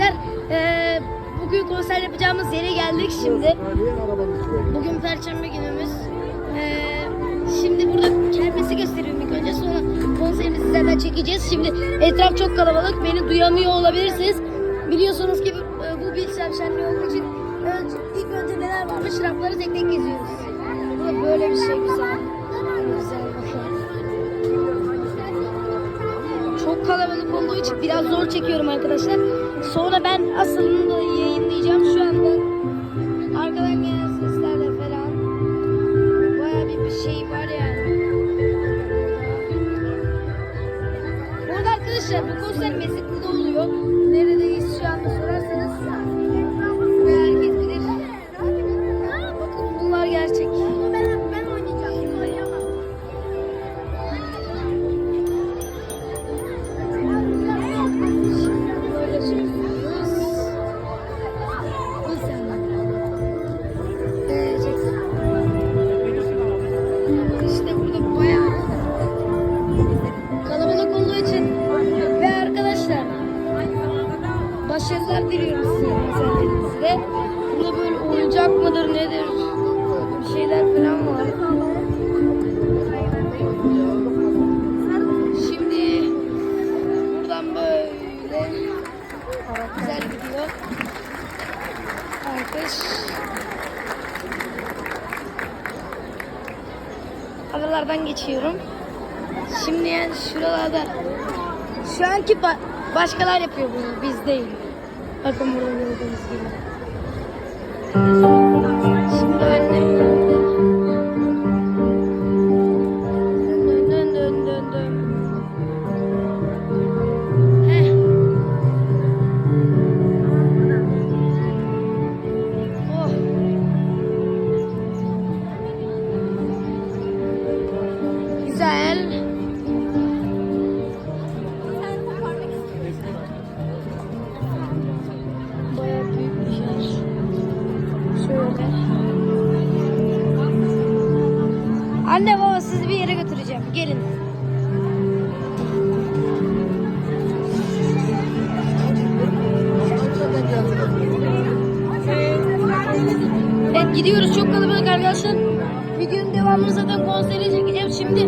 arkadaşlar eee, bugün konser yapacağımız yere geldik şimdi. Bugün perşembe günümüz. Eee, şimdi burada kermesi gösteriyorum ilk önce sonra konserimizi sizlerden çekeceğiz. Şimdi etraf çok kalabalık beni duyamıyor olabilirsiniz. Biliyorsunuz ki e, bu bir şenliği olduğu için ilk önce neler varmış şarapları tek tek geziyoruz. Bu da böyle bir şey güzel. Güzel. Çok kalabalık olduğu için biraz zor çekiyorum arkadaşlar. Sonra ben aslında mıdır nedir bir şeyler falan var. Şimdi buradan böyle güzel gidiyor. Arkadaş. Aralardan geçiyorum. Şimdi yani şuralarda şu anki ba- başkalar yapıyor bunu biz değil. Bakın burada gördüğünüz gibi. Anne baba sizi bir yere götüreceğim. Gelin. Evet gidiyoruz çok kalabalık arkadaşlar. Videonun devamını zaten konsere çekeceğim. Şimdi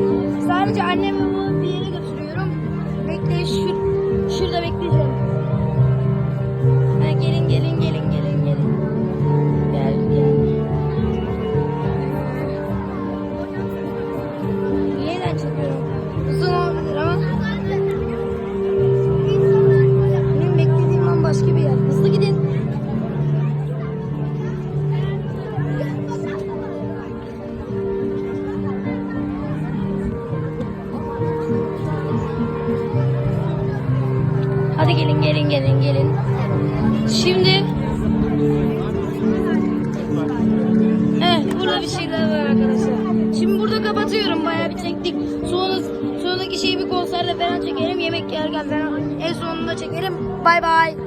sadece annem ve babamı bir yere götürüyorum. Bekleyin şur Hadi gelin gelin gelin gelin. Şimdi Evet burada bir şeyler var arkadaşlar. Şimdi burada kapatıyorum bayağı bir çektik. Sonra sonraki şeyi bir konserde falan çekelim. Yemek yerken falan en sonunda çekelim. Bay bay.